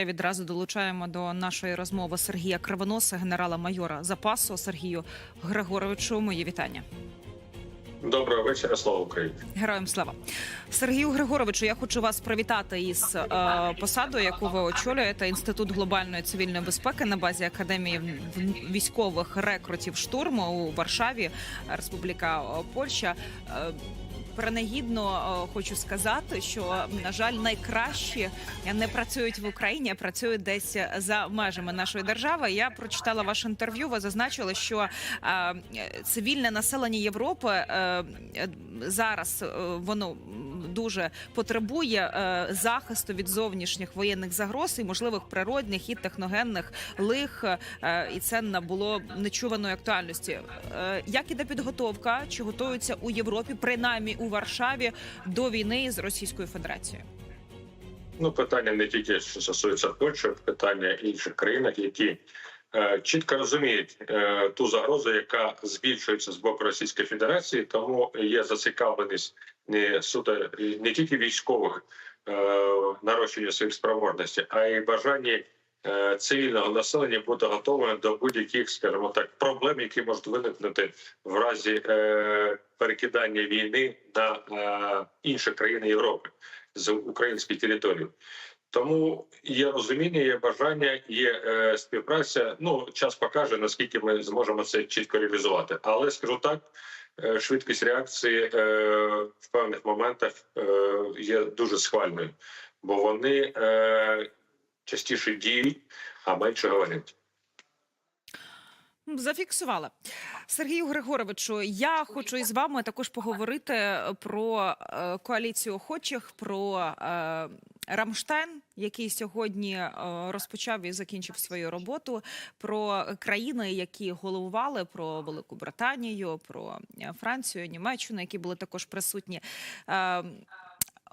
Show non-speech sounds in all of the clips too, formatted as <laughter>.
Відразу долучаємо до нашої розмови Сергія Кривоноса, генерала-майора запасу Сергію Григоровичу. Мої вітання. Доброго вечора, слава Україні. Героям слава Сергію Григоровичу. Я хочу вас привітати із е, посадою, яку ви очолюєте. Інститут глобальної цивільної безпеки на базі академії військових рекрутів штурму у Варшаві, Республіка е, Польща. Е, Принагідно е, хочу сказати, що на жаль, найкращі не працюють в Україні, а працюють десь за межами нашої держави. Я прочитала ваше інтерв'ю. Ви зазначили, що е, цивільне населення Європи е, е, зараз е, воно дуже потребує е, захисту від зовнішніх воєнних загроз і можливих природних і техногенних лих. е, І це набуло нечуваної актуальності. Е, Як іде підготовка? Чи готуються у Європі, принаймні у Варшаві, до війни з Російською Федерацією? Ну, питання не тільки що стосується Польщі, питання інших країн, які е, чітко розуміють е, ту загрозу, яка збільшується з боку Російської Федерації, тому є зацікавленість не суто не тільки військових е, нарощення своїх спроможностей, а й бажання цивільного населення бути готовим до будь-яких, скажімо так, проблем, які можуть виникнути в разі е, перекидання війни на е, інші країни Європи з української території. Тому є розуміння, є бажання, є е, співпраця. Ну час покаже наскільки ми зможемо це чітко реалізувати. Але скажу так, е, швидкість реакції е, в певних моментах е, є дуже схвальною, бо вони е, частіше діють, а менше говорять. Зафіксувала Сергію Григоровичу. Я хочу із вами також поговорити про е, коаліцію охочих, про е, Рамштайн, який сьогодні е, розпочав і закінчив свою роботу. Про країни, які головували, про Велику Британію, про Францію, Німеччину, які були також присутні.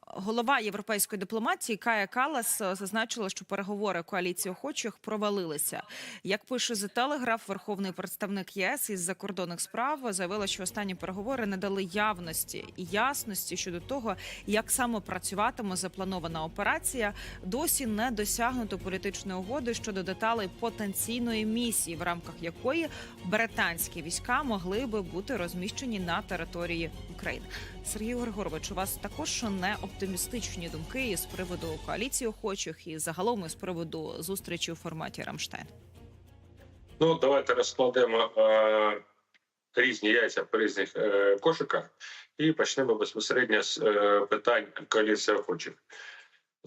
Голова європейської дипломатії Кая Калас е, зазначила, що переговори коаліції охочих провалилися. Як пише The Telegraph, верховний представник ЄС із закордонних справ заявила, що останні переговори не дали явності і ясності щодо того, як саме працюватиме запланована операція. Досі не досягнуто політичної угоди щодо деталей потенційної місії, в рамках якої британські війська могли би бути розміщені на території України. Сергію Григорович, у вас також не оптимістичні думки із приводу коаліції охочих і загалом із приводу зустрічі у форматі Рамштайн. Ну давайте розкладемо е, різні яйця по різних е, кошиках і почнемо безпосередньо з е, питань коаліції охочих.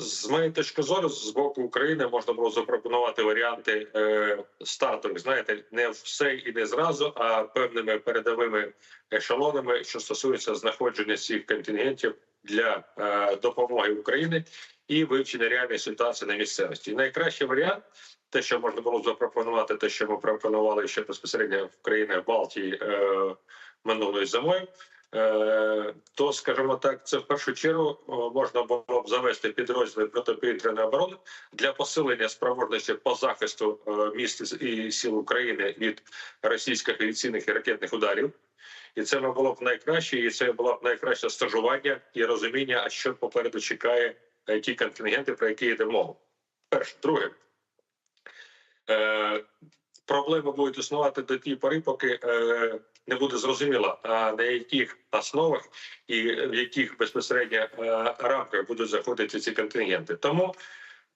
З моєї точки зору, з боку України можна було запропонувати варіанти е, стартових. Знаєте, не все і не зразу, а певними передовими ешелонами, що стосується знаходження цих контингентів для е, допомоги Україні і вивчення реальної ситуації на місцевості. Найкращий варіант, те, що можна було запропонувати, те, що ми пропонували ще безпосередньо в країнах Балтії е, минулої зимою. Е, то, скажімо так, це в першу чергу можна було б завести підрозділи протиповітряної оборони для посилення спроможності по захисту е, міст і сіл України від російських авіаційних і ракетних ударів. І це було б найкраще, і це було б найкраще стажування і розуміння, а що попереду чекає е, ті контингенти, про які йде мова. Перше, друге. Е, проблеми будуть існувати до тієї пори, поки е, не буде зрозуміло, на яких основах і в яких безпосередньо е, рамках будуть заходити ці контингенти. Тому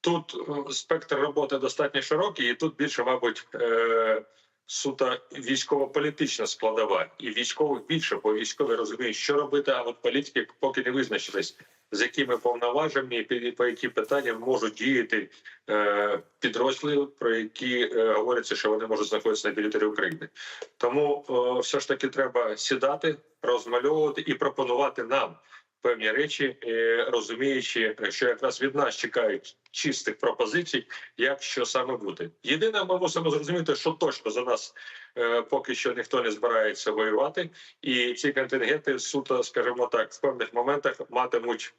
тут е, спектр роботи достатньо широкий, і тут більше, мабуть, е, суто військово-політична складова, і військових більше, бо військові розуміють, що робити, а от політики поки не визначились, з якими повноваженнями і по які питання можуть діяти е, підрозділи, про які е, говориться, що вони можуть знаходитися на території України. Тому е, все ж таки треба сідати, розмальовувати і пропонувати нам певні речі, е, розуміючи, що якраз від нас чекають чистих пропозицій, як що саме бути. Єдине, ми мусимо зрозуміти, що точно за нас е, поки що ніхто не збирається воювати, і ці контингенти суто, скажімо так, в певних моментах матимуть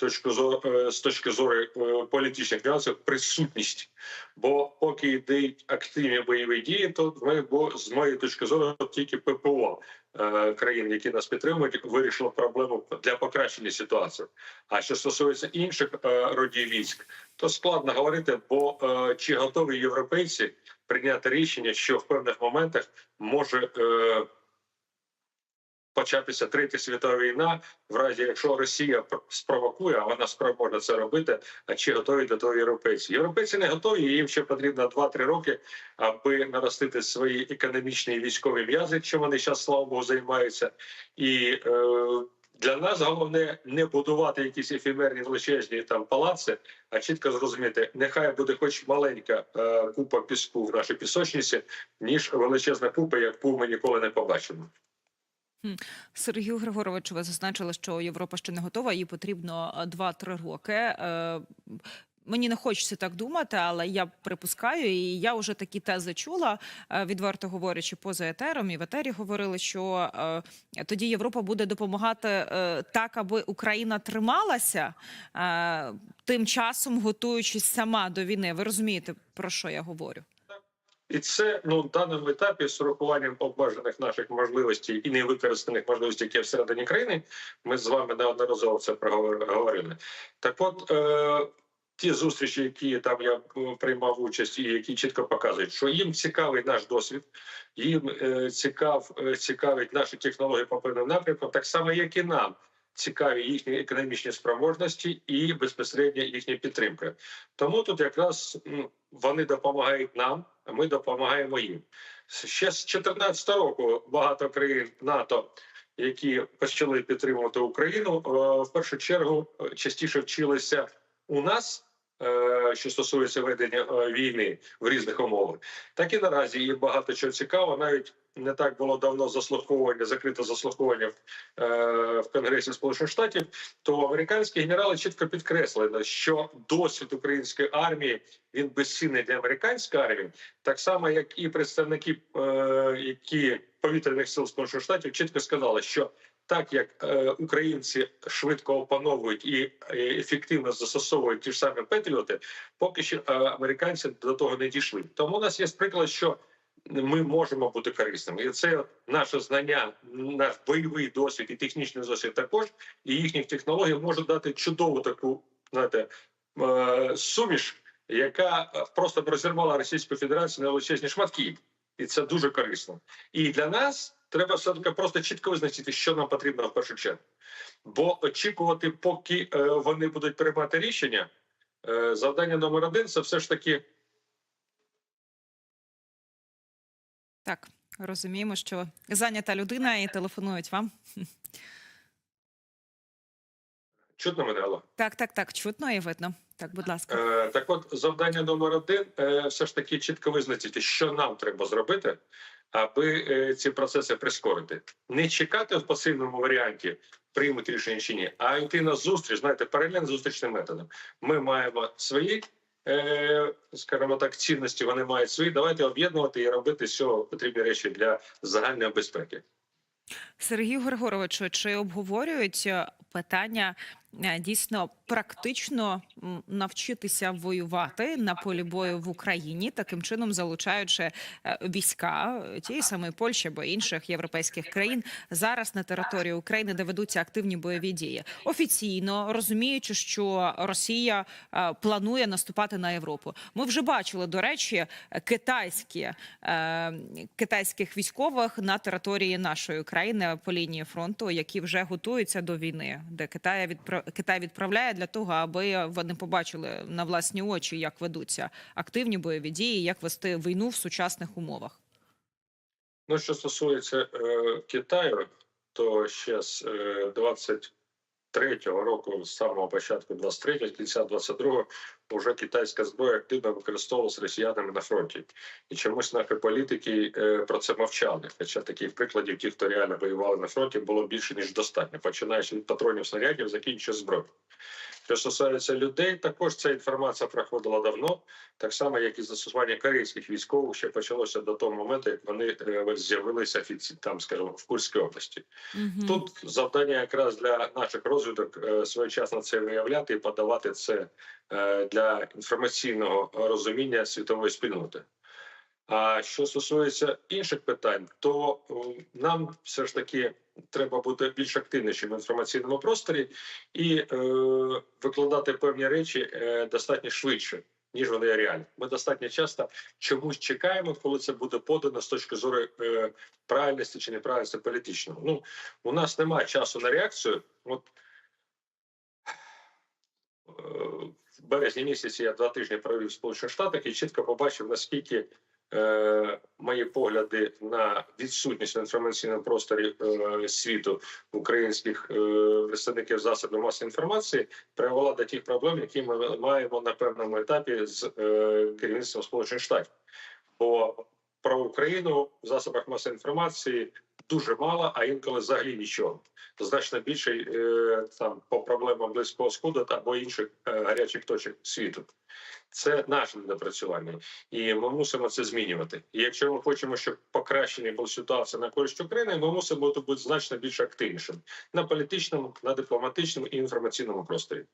точку зору е, з точки зору е, політичних нюансів присутність. Бо поки йдуть активні бойові дії, то ми бо з моєї точки зору тільки ППО е, країн, які нас підтримують, вирішило проблему для покращення ситуації. А що стосується інших родів військ, то складно говорити, бо чи готові європейці прийняти рішення, що в певних моментах може. Початися третя світова війна, в разі якщо Росія пр- спровокує, а вона спроможна це робити. А чи готові до того європейці? Європейці не готові. Їм ще потрібно 2-3 роки, аби наростити свої економічні і військові м'язи, чим вони зараз, слава Богу, займаються. І е, для нас головне не будувати якісь ефемерні величезні там палаци, а чітко зрозуміти, нехай буде хоч маленька е, купа піску в нашій пісочниці, ніж величезна купа, яку ми ніколи не побачимо. Сергію Григоровичу, ви зазначили, що Європа ще не готова, їй потрібно е, 2-3 роки. Е, Мені не хочеться так думати, але я припускаю, і я вже такі тези чула, е, відверто говорячи поза етером, і в етері говорили, що е, тоді Європа буде допомагати е, так, аби Україна трималася, е, тим часом готуючись сама до війни. Ви розумієте, про що я говорю? І це ну в даному етапі з урахуванням обмежених наших можливостей і невикористаних можливостей, які всередині країни. Ми з вами неодноразово це проговорили. Так, от е, ті зустрічі, які там я е, приймав участь, і які чітко показують, що їм цікавий наш досвід, їм е, цікав е, цікавить наші технології по певним напрямкам, так само як і нам. Цікаві їхні економічні спроможності і безпосередньо їхня підтримка. Тому тут якраз вони допомагають нам, а ми допомагаємо їм. Ще з 2014 року багато країн НАТО, які почали підтримувати Україну, е, в першу чергу е, частіше вчилися у нас. Е, Що стосується ведення е, війни в різних умовах, так і наразі є багато чого цікавого. Навіть не так було давно заслуховування, закрите заслуховування в, е, в Конгресі Сполучених Штатів. То американські генерали чітко підкреслили, що досвід української армії він безцінний для американської армії, так само як і представники, які повітряних сил Сполучених Штатів чітко сказали, що так як е, українці швидко опановують і ефективно застосовують ті ж самі петріоти, поки що е, американці до того не дійшли. Тому у нас є приклад, що ми можемо бути корисними, і це наше знання, наш бойовий досвід і технічний досвід також, і їхніх технологій може дати чудову таку знаєте, е, суміш, яка просто розірвала Російську Федерацію на величезні шматки, і це дуже корисно. І для нас треба все таки просто чітко визначити, що нам потрібно в першу чергу. Бо очікувати, поки е, вони будуть приймати рішення, е, завдання номер один це все ж таки. Так, розуміємо, що зайнята людина і телефонують вам. Чутно мене, Алла? Так, так, так, чутно і видно. Так, будь ласка. Е, так, от завдання номер один е, все ж таки чітко визначити, що нам треба зробити, аби е, ці процеси прискорити. Не чекати в пасивному варіанті, приймуть рішення чи ні, а йти на зустріч, знаєте, паралельно зустрічним методом. Ми маємо свої, е, скажімо так, цінності, вони мають свої. Давайте об'єднувати і робити з цього потрібні речі для загальної безпеки. Сергію Григоровичу, чи обговорюють е, питання дійсно практично навчитися воювати на полі бою в Україні, таким чином залучаючи е, війська е, тієї самої Польщі або інших європейських країн зараз на території України, де ведуться активні бойові дії, офіційно розуміючи, що Росія е, планує наступати на Європу. Ми вже бачили, до речі, китайські е, китайських військових на території нашої країни по лінії фронту, які вже готуються до війни, де Китай відпра... Китай відправляє для того, аби вони побачили на власні очі, як ведуться активні бойові дії, як вести війну в сучасних умовах. Ну, що стосується е, Китаю, то ще з е, 23-го року, з самого початку 23-го, кінця 22-го, вже китайська зброя активно використовувалася росіянами на фронті. І чомусь наші політики е, про це мовчали. Хоча таких прикладів, ті, хто реально воювали на фронті, було більше ніж достатньо, починаючи від патронів снарядів, закінчуючи зброєю. Що стосується людей, також ця інформація проходила давно, так само, як і застосування корейських військових, ще почалося до того моменту, як вони е, з'явилися там, скажімо, в Курській області. Мгм. Тут завдання якраз для наших розвиток е, своєчасно це виявляти і подавати це е, для інформаційного розуміння світової спільноти. А що стосується інших питань, то е, нам все ж таки треба бути більш активнішим в інформаційному просторі і е, викладати певні речі е, достатньо швидше. Ніж вони реальні. Ми достатньо часто чомусь чекаємо, коли це буде подано з точки зору е, правильності чи неправильності політичного. Ну у нас немає часу на реакцію. От е, в березні місяці я два тижні провів в Сполучених Штатах і чітко побачив, наскільки мої погляди на відсутність в інформаційному просторі е, світу українських е, представників засобів масової інформації привела до тих проблем, які ми маємо на певному етапі з е, керівництвом Сполучених Штатів. Бо про Україну в засобах масової інформації дуже мало, а інколи взагалі нічого. Значно більше е, там по проблемам близького сходу або інших е, гарячих точок світу. Це наше недопрацювання, і ми мусимо це змінювати. І якщо ми хочемо, щоб покращення була ситуація на користь України, ми мусимо бути значно більш активнішим на політичному, на дипломатичному і інформаційному просторі.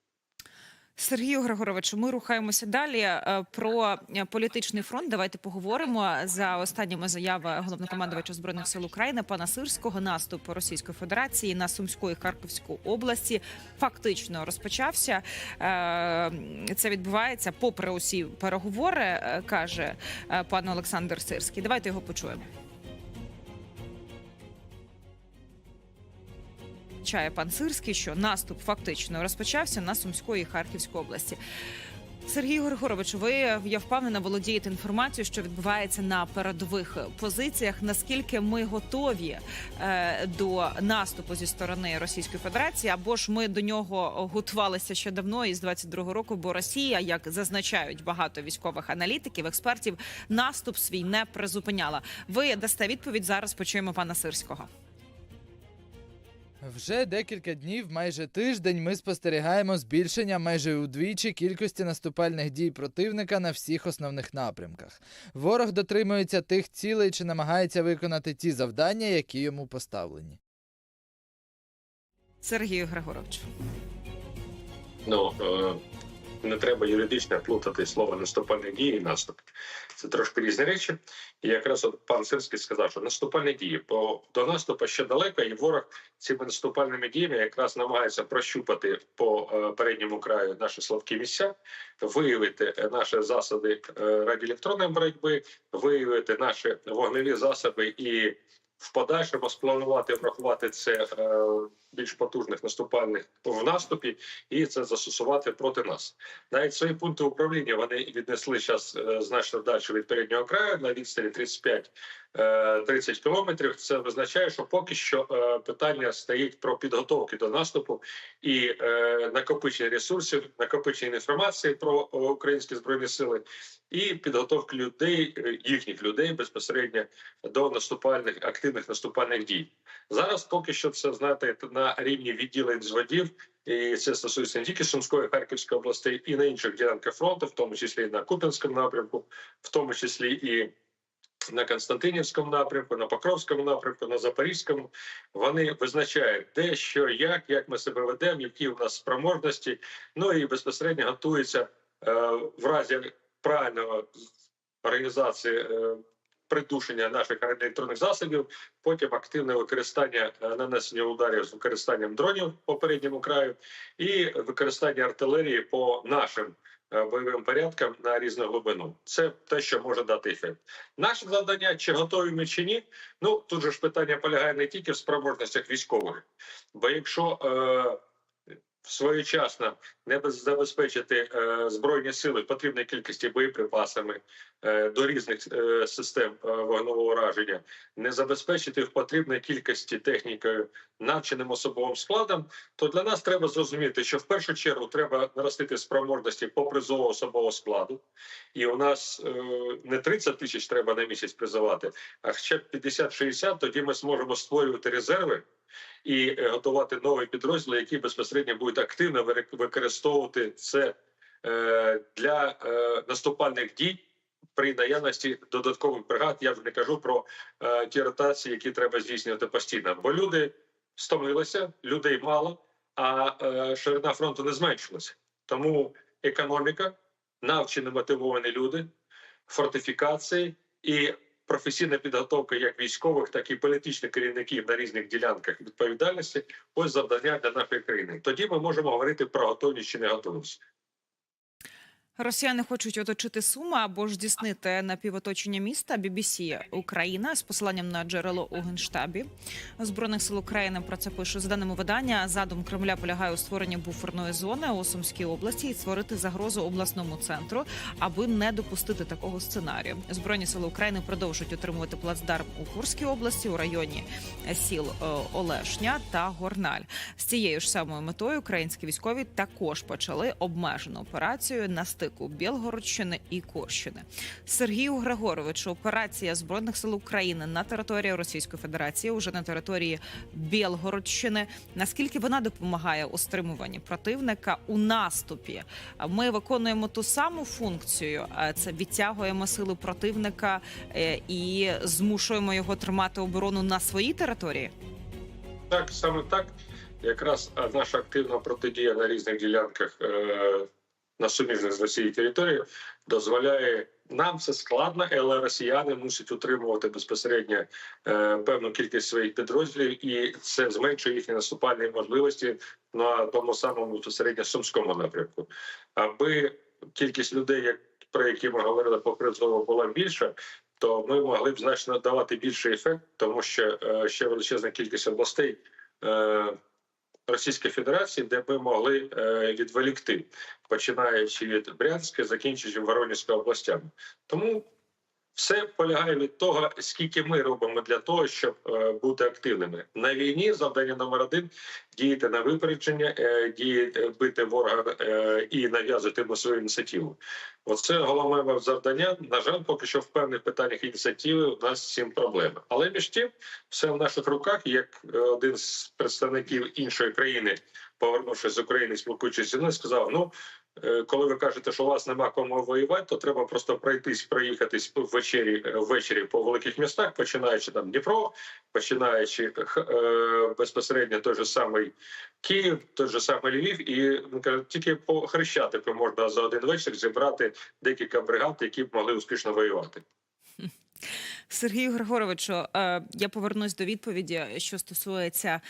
Сергію Григоровичу, ми рухаємося далі Е, про е, політичний фронт. Давайте поговоримо за останніми заяви головнокомандувача збройних сил України пана Сирського. Наступ Російської Федерації на Сумську і Харківську області фактично розпочався. Е, Це відбувається попри усі переговори, каже пан Олександр Сирський. Давайте його почуємо. Чає пан Сирський, що наступ фактично розпочався на Сумської і Харківської області. Сергій Григорович, ви я впевнена володієте інформацією, що відбувається на передових позиціях. Наскільки ми готові е, до наступу зі сторони Російської Федерації, або ж ми до нього готувалися ще давно із 22-го року? Бо Росія, як зазначають багато військових аналітиків, експертів, наступ свій не призупиняла. Ви дасте відповідь зараз. Почуємо пана Сирського. Вже декілька днів, майже тиждень, ми спостерігаємо збільшення майже удвічі кількості наступальних дій противника на всіх основних напрямках. Ворог дотримується тих цілей чи намагається виконати ті завдання, які йому поставлені. Сергію Григоровичу. Ну е, не треба юридично плутати слово наступальні дії і наступ. Це трошки різні речі. І якраз от пан Сирський сказав, що наступальні дії, бо до наступу ще далеко, і ворог цими наступальними діями якраз намагається прощупати по е, передньому краю наші слабкі місця, виявити е, наші засоби е, радіоелектронної боротьби, виявити наші вогневі засоби і в подальшому спланувати врахувати це е, більш потужних наступальних в наступі і це застосувати проти нас. Навіть свої пункти управління вони віднесли зараз значно далі від переднього краю на відстані 35 е, 30 кілометрів. Це визначає, що поки що е, питання стоїть про підготовки до наступу і е, накопичення ресурсів, накопичення інформації про е, українські збройні сили і підготовки людей, е, їхніх людей безпосередньо до наступальних активних наступальних дій. Зараз поки що це знаєте на рівні відділень зводів, і це стосується не тільки Сумської Харківської областей, і на інших ділянках фронту, в тому числі і на Куп'янському напрямку, в тому числі і на Константинівському напрямку, на Покровському напрямку, на Запорізькому. Вони визначають де, що, як, як ми себе ведемо, які у нас спроможності. Ну і безпосередньо готуються е, в разі правильного організації. Е, Придушення наших електронних засобів, потім активне використання е, нанесення ударів з використанням дронів по передньому краю, і використання артилерії по нашим е, бойовим порядкам на різну глибину. Це те, що може дати ефект. Наше завдання, чи готові ми чи ні. Ну тут же ж питання полягає не тільки в спроможностях військових, бо якщо своєчасно не забезпечити е, збройні сили потрібної кількості боєприпасами е, до різних е, систем вогневого ураження, не забезпечити в потрібної кількості технікою навченим особовим складом, то для нас треба зрозуміти, що в першу чергу треба наростити спроможності по призову особового складу, і у нас не 30 тисяч треба на місяць призивати, а хоча б 50-60, тоді ми зможемо створювати резерви і е, готувати нові підрозділи, які безпосередньо будуть активно використовувати це е, для е, наступальних дій при наявності додаткових бригад. Я вже не кажу про ті ротації, які треба здійснювати постійно, бо люди стомилися, людей мало, а ширина фронту не зменшилася. Тому економіка, навчені мотивовані люди, фортифікації і професійна підготовка як військових, так і політичних керівників на різних ділянках відповідальності. Ось завдання для нашої країни. Тоді ми можемо говорити про готовність чи не готовність. Росіяни хочуть оточити Суми або ж здійснити напівоточення міста. BBC Україна з посиланням на джерело у генштабі збройних сил України про це пише за даними видання. Задум Кремля полягає у створенні буферної зони у Сумській області і створити загрозу обласному центру, аби не допустити такого сценарію. Збройні сили України продовжують отримувати плацдарм у Курській області у районі сіл е, Олешня та Горналь. З цією ж самою метою українські військові також почали обмежену операцію на стику Білгородщини і Курщини. Сергію Григоровичу, операція збройних сил України на території Російської Федерації, уже на території Білгородщини. Наскільки вона допомагає у стримуванні противника у наступі? Ми виконуємо ту саму функцію: це відтягуємо сили противника е, і змушуємо його тримати оборону на своїй території. Так, саме так. Якраз наша активна протидія на різних ділянках е, на суміжних з Росією територіях дозволяє нам це складно, але росіяни мусять утримувати безпосередньо е, певну кількість своїх підрозділів, і це зменшує їхні наступальні можливості на тому самому безпосередньо сумському напрямку. Аби кількість людей, як про які ми говорили по призову, була більша. То ми могли б значно давати більший ефект, тому що е, ще величезна кількість областей е, Російської Федерації, де би могли е, відволікти, починаючи від Брянська, закінчуючи Воронівською областями. Тому все полягає від того, скільки ми робимо для того, щоб е, бути активними на війні. Завдання номер один діяти на випередження, е, діяти бити ворога е, і нав'язувати йому свою ініціативу. Оце головне завдання. На жаль, поки що в певних питаннях ініціативи у нас з цим проблеми. Але між тим, все в наших руках. Як один з представників іншої країни, повернувшись з України, спілкуючись зі мною, сказав: ну. Е, Коли ви кажете, що у вас нема кому воювати, то треба просто пройтись, проїхатись ввечері, е, ввечері по великих містах, починаючи там Дніпро, починаючи е, безпосередньо той же самий Київ, той же самий Львів, і каже, тільки по Хрещатику можна за один вечір зібрати декілька бригад, які б могли успішно воювати. <laughs> Сергію Григоровичу, е, я повернусь до відповіді, що стосується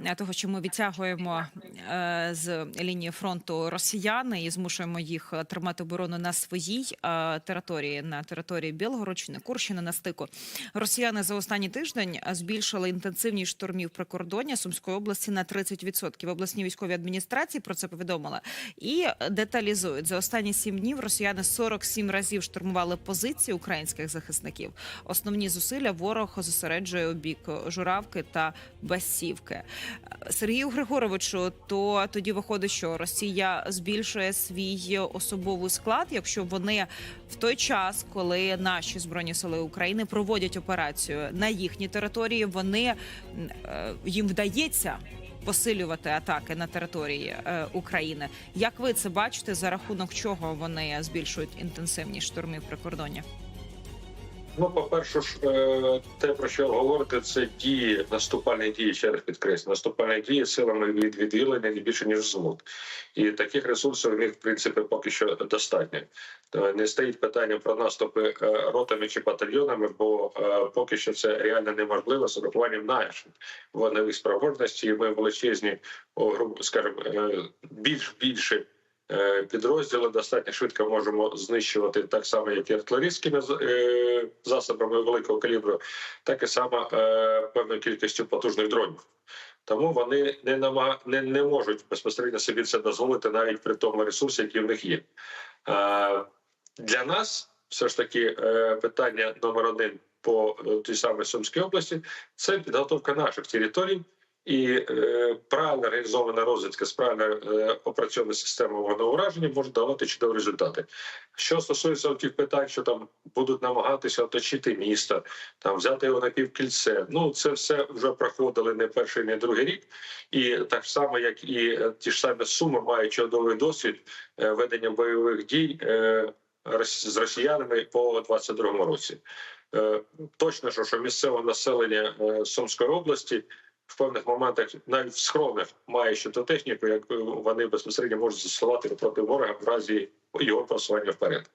е, того, що ми відтягуємо е, з лінії фронту росіяни і змушуємо їх е, тримати оборону на своїй е, території, на території Білгородщини, Курщини на стику. Росіяни за останній тиждень збільшили інтенсивність штурмів прикордоння Сумської області на 30%. Обласні військові адміністрації про це повідомили і деталізують за останні сім днів. Росіяни 47 разів штурмували позиції українських захисників. Основні зусилля ворог зосереджує у бік Журавки та Басівки. Сергію Григоровичу, то тоді виходить, що Росія збільшує свій особовий склад, якщо вони в той час, коли наші збройні сили України проводять операцію на їхній території, вони е, їм вдається. Посилювати атаки на території е, України. Як ви це бачите, за рахунок чого вони збільшують інтенсивність штурмів прикордоння? Ну, по-перше, ж, е, те, про що говорите, це дії, наступальні дії, ще раз підкреслю, наступальні дії силами від відділення не більше, ніж звод. І таких ресурсів у них, в принципі, поки що достатньо. Е, Не стоїть питання про наступи е, ротами чи батальйонами, бо поки що це реально неможливо з урахуванням наших вогневих спроможностей. Ми величезні, скажімо, більш більше підрозділи достатньо швидко можемо знищувати так само, як і артилерійськими е, засобами великого калібру, так і само е, певною кількістю потужних дронів. Тому вони не намаг... не, не можуть безпосередньо собі це дозволити навіть при тому ресурсі, який в них є. Е, для нас все ж таки е, питання номер один по е, тій самій Сумській області це підготовка наших територій і е, правильно організована розвідка з правильно е, опрацьована система вогневого ураження може давати чудові результати. Що стосується тих питань, що там будуть намагатися оточити місто, там взяти його на півкільце. Ну це все вже проходили не перший, не другий рік, і так само, як і е, ті ж самі суми мають чудовий досвід е, ведення бойових дій е, з росіянами по 22-му році. Точно, що, місцеве населення Сумської області в певних моментах, навіть в схронах, має ту техніку, яку вони безпосередньо можуть застосувати проти ворога в разі його просування вперед.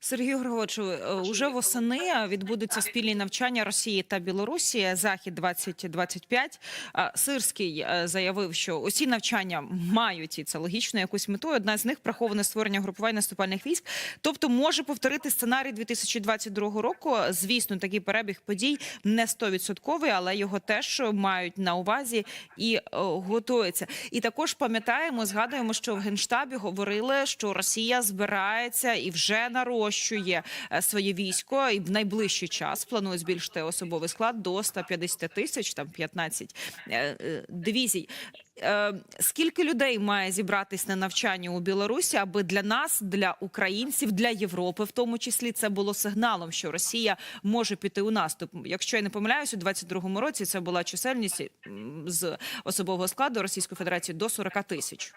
Сергію Григорчу, е, уже восени відбудуться спільні навчання Росії та Білорусі. Захід 2025 Е, Сирський е, заявив, що усі навчання мають і це логічно якусь мету. Одна з них приховане створення групувань наступальних військ. Тобто може повторити сценарій 2022 року. Звісно, такий перебіг подій не стовідсотковий, але його теж мають на увазі і е, готуються. І також пам'ятаємо, згадуємо, що в генштабі говорили, що Росія збирається і вже нарощує е, своє військо, і в найближчий час планує збільшити особовий склад до 150 тисяч, там 15 е, е, дивізій. Скільки людей має зібратись на навчання у Білорусі, аби для нас, для українців, для Європи, в тому числі, це було сигналом, що Росія може піти у наступ. Якщо я не помиляюсь, у 22-му році це була чисельність з особового складу Російської Федерації до 40 тисяч.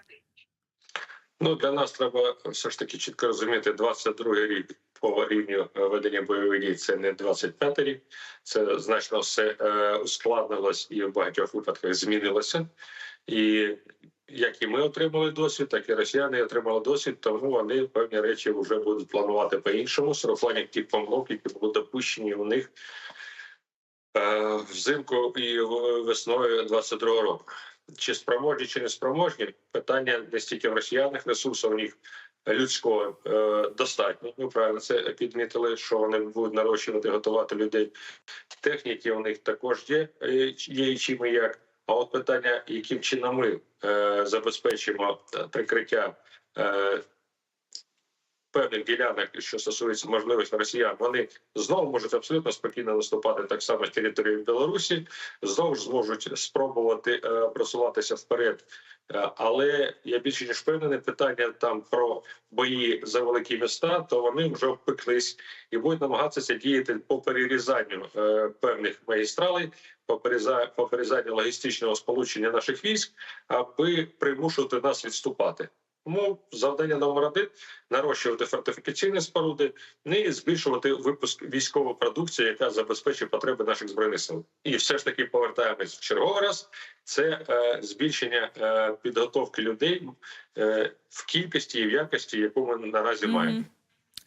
Ну для нас треба все ж таки чітко розуміти, 22 рік по рівню е, ведення бойових дій це не 25 рік. Це значно все е, ускладнилось і в багатьох випадках змінилося. І як і ми отримали досвід, так і росіяни отримали досвід, тому вони певні речі вже будуть планувати по-іншому, з урахуванням тих помилок, які були допущені у них е, взимку і весною 22 року. Чи спроможні, чи не спроможні, питання не стільки в росіянах ресурсів, у них людського е, достатньо. Ми правильно це підмітили, що вони будуть нарощувати, готувати людей. Техніки у них також є, е, є і чим і як. А от питання, яким чином ми е, забезпечимо прикриття певних ділянок, що стосується можливості росіян, вони знову можуть абсолютно спокійно наступати так само з території Білорусі, знову ж зможуть спробувати е, просуватися вперед. Е, але я більше ніж впевнений, питання там про бої за великі міста, то вони вже впеклись і будуть намагатися діяти по перерізанню е, певних магістралей, по переріза- по перерізанню логістичного сполучення наших військ, аби примушувати нас відступати. Тому завдання номер один нарощувати фортифікаційні споруди ну і збільшувати випуск військової продукції, яка забезпечує потреби наших збройних сил. І все ж таки повертаємось в черговий раз. Це е, збільшення е, підготовки людей е, в кількості і в якості, яку ми наразі Мгм. маємо.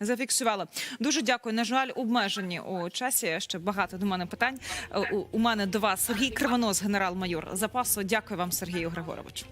Зафіксувала. Дуже дякую. На жаль, обмежені у часі. Ще багато до мене питань. Е, У, у мене до вас Сергій Кривонос, генерал-майор запасу. Дякую вам, Сергію Григоровичу.